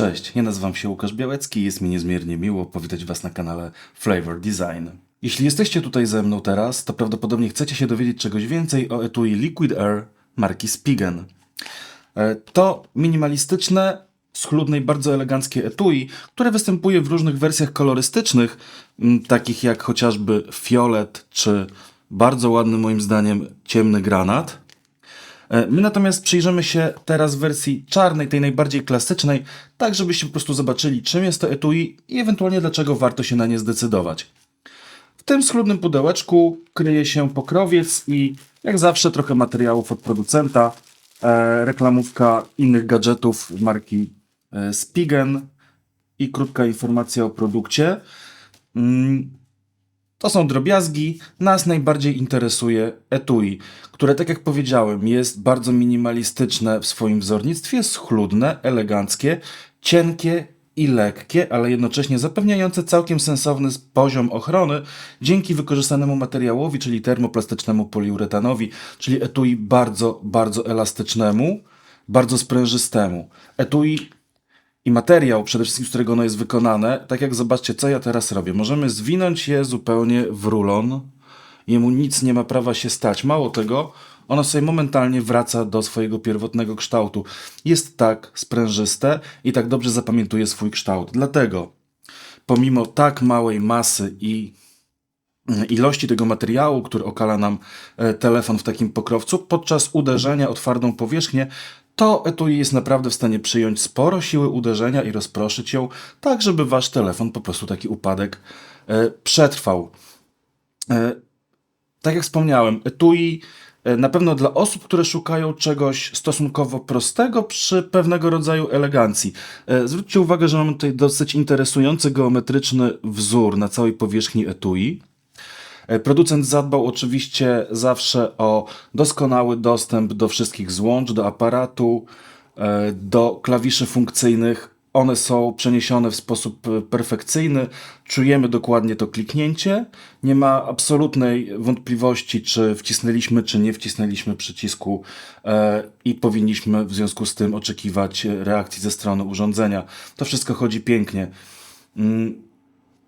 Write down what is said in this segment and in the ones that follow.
Cześć, ja nazywam się Łukasz Białecki i jest mi niezmiernie miło powitać Was na kanale Flavor Design. Jeśli jesteście tutaj ze mną teraz, to prawdopodobnie chcecie się dowiedzieć czegoś więcej o etui Liquid Air marki Spigen. E, To minimalistyczne, schludne i bardzo eleganckie etui, które występuje w różnych wersjach kolorystycznych, takich jak chociażby fiolet czy bardzo ładny moim zdaniem ciemny granat. E, My natomiast przyjrzymy się teraz wersji czarnej, tej najbardziej klasycznej, tak żebyście po prostu zobaczyli, czym jest to etui i ewentualnie dlaczego warto się na nie zdecydować. W tym schludnym pudełeczku kryje się pokrowiec i jak zawsze trochę materiałów od producenta, e, reklamówka innych gadżetów marki e, Spigen i krótka informacja o produkcie. To są drobiazgi. Nas najbardziej interesuje etui, które, tak jak powiedziałem, jest bardzo minimalistyczne w swoim wzornictwie, schludne, eleganckie, cienkie i lekkie, ale jednocześnie zapewniające całkiem sensowny poziom ochrony dzięki wykorzystanemu materiałowi, czyli termoplastycznemu poliuretanowi, czyli etui bardzo, bardzo elastycznemu, bardzo sprężystemu. Etui i materiał, przede wszystkim z którego ono jest wykonane, tak jak zobaczcie, co ja teraz robię. Możemy zwinąć je zupełnie w rulon. Jemu nic nie ma prawa się stać. Mało tego, ono sobie momentalnie wraca do swojego pierwotnego kształtu. Jest tak sprężyste i tak dobrze zapamiętuje swój kształt. Dlatego, pomimo tak małej masy i mm, ilości tego materiału, który okala nam e, telefon w takim pokrowcu, podczas uderzenia o twardą powierzchnię, to etui jest naprawdę w stanie przyjąć sporo siły uderzenia i rozproszyć ją, tak żeby wasz telefon po prostu taki upadek e, przetrwał. E, tak jak wspomniałem, etui e, na pewno dla osób, które szukają czegoś stosunkowo prostego przy pewnego rodzaju elegancji. E, Zwróćcie uwagę, że mamy tutaj dosyć interesujący geometryczny wzór na całej powierzchni etui. E, Producent zadbał oczywiście zawsze o doskonały dostęp do wszystkich złącz, do aparatu, e, do klawiszy funkcyjnych. One są przeniesione w sposób e, perfekcyjny. Czujemy dokładnie to kliknięcie. Nie ma absolutnej wątpliwości, czy wcisnęliśmy, czy nie wcisnęliśmy przycisku i powinniśmy w związku z tym oczekiwać reakcji ze strony urządzenia. To wszystko chodzi pięknie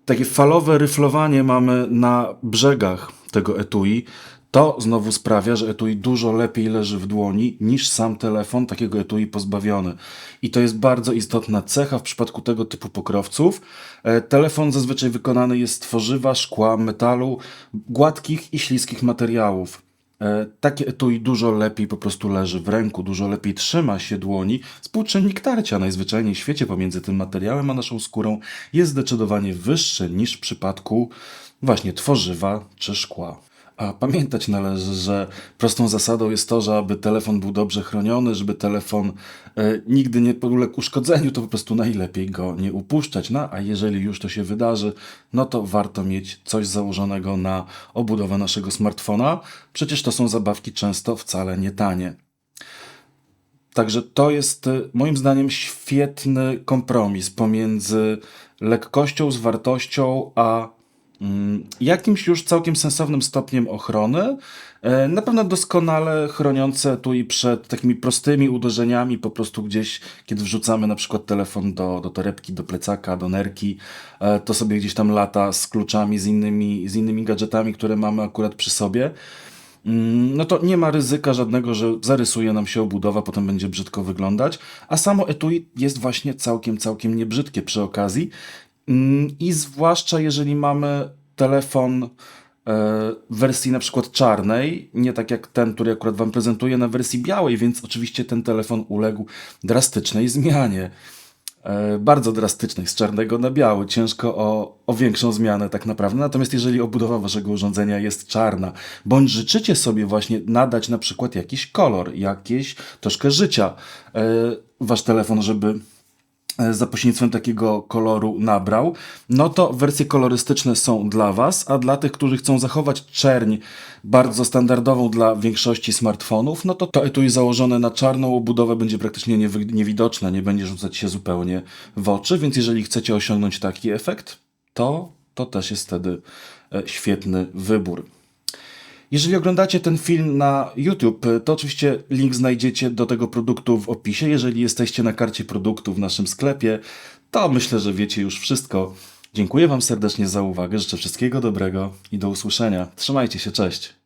takie falowe ryflowanie mamy na brzegach tego etui. To znowu sprawia, że etui dużo lepiej leży w dłoni niż sam telefon takiego etui pozbawiony. I to jest bardzo istotna cecha w przypadku tego typu pokrowców. E, Telefon zazwyczaj wykonany jest z tworzywa, szkła, metalu, gładkich i śliskich materiałów. E, Takie etui dużo lepiej po prostu leży w ręku, dużo lepiej trzyma się dłoni. Współczynnik tarcia najzwyczajniej w świecie pomiędzy tym materiałem a naszą skórą jest zdecydowanie wyższy niż w przypadku właśnie tworzywa czy szkła. A pamiętać należy, że prostą zasadą jest to, że aby telefon był dobrze chroniony, żeby telefon e, nigdy nie uległ uszkodzeniu, to po prostu najlepiej go nie upuszczać. No, a jeżeli już to się wydarzy, no to warto mieć coś założonego na obudowę naszego smartfona. Przecież to są zabawki często wcale nie tanie. Także to jest y, moim zdaniem świetny kompromis pomiędzy lekkością, zwartością, a mm, jakimś już całkiem sensownym stopniem ochrony. E, Na pewno doskonale chroniące tu i przed takimi prostymi uderzeniami, po prostu gdzieś, kiedy wrzucamy na przykład telefon do, do torebki, do plecaka, do nerki, e, to sobie gdzieś tam lata z kluczami, z innymi, z innymi gadżetami, które mamy akurat przy sobie. Mm, no to nie ma ryzyka żadnego, że zarysuje nam się obudowa, potem będzie brzydko wyglądać, a samo etui jest właśnie całkiem, całkiem niebrzydkie przy okazji. Mm, I zwłaszcza jeżeli mamy telefon e, w wersji na przykład czarnej, nie tak jak ten, który akurat Wam prezentuję na wersji białej, więc oczywiście ten telefon uległ drastycznej zmianie. E, bardzo drastycznej, z czarnego na biały. Ciężko o, o większą zmianę tak naprawdę. Natomiast jeżeli obudowa waszego urządzenia jest czarna, bądź życzycie sobie właśnie nadać na przykład jakiś kolor, jakieś troszkę życia, e, wasz telefon, żeby za pośrednictwem takiego koloru nabrał, no to wersje kolorystyczne są dla Was, a dla tych, którzy chcą zachować czerń bardzo standardową dla większości smartfonów, no to to etui założone na czarną obudowę będzie praktycznie niewidoczne, nie będzie rzucać się zupełnie w oczy, więc jeżeli chcecie osiągnąć taki efekt, to, to też jest wtedy e, świetny wybór. Jeżeli oglądacie ten film na YouTube, to oczywiście link znajdziecie do tego produktu w opisie. Jeżeli jesteście na karcie produktu w naszym sklepie, to myślę, że wiecie już wszystko. Dziękuję Wam serdecznie za uwagę, życzę wszystkiego dobrego i do usłyszenia. Trzymajcie się, cześć.